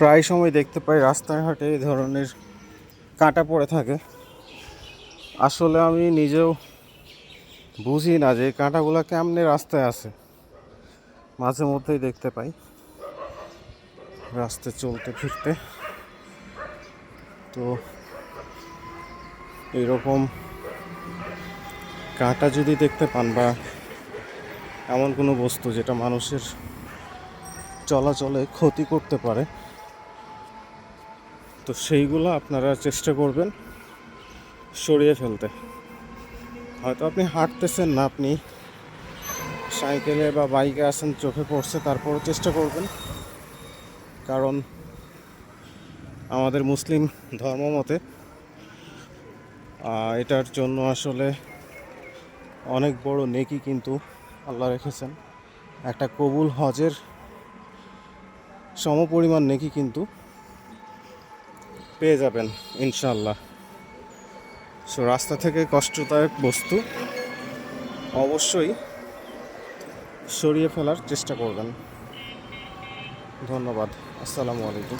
প্রায় সময় দেখতে পাই রাস্তাঘাটে এই ধরনের কাঁটা পড়ে থাকে। আসলে আমি নিজেও বুঝি না যে কাঁটাগুলো কেমনে রাস্তায় আছে। মাঝে মধ্যেই দেখতে পাই রাস্তায় চলতে ফিরতে। তো এরকম কাঁটা যদি দেখতে পান বা এমন কোনো বস্তু যেটা মানুষের চলাচলে ক্ষতি করতে পারে তো সেইগুলো আপনারা চেষ্টা করবেন সরিয়ে ফেলতে। হয়তো আপনি হাঁটতেছেন না, আপনি সাইকেলে বা বাইকে আসেন চোখে পড়ছে, তারপরও চেষ্টা করবেন। কারণ আমাদের মুসলিম ধর্ম মতে এটার জন্য আসলে অনেক বড় নেকি কিন্তু আল্লাহ রেখেছেন। একটা কবুল হজের সমপরিমাণ নেকি কিন্তু পেয়ে যাবেন ইনশাল্লাহ সো, রাস্তা থেকে কষ্টদায়ক বস্তু অবশ্যই সরিয়ে ফেলার চেষ্টা করবেন। ধন্যবাদ। আসসালামু আলাইকুম।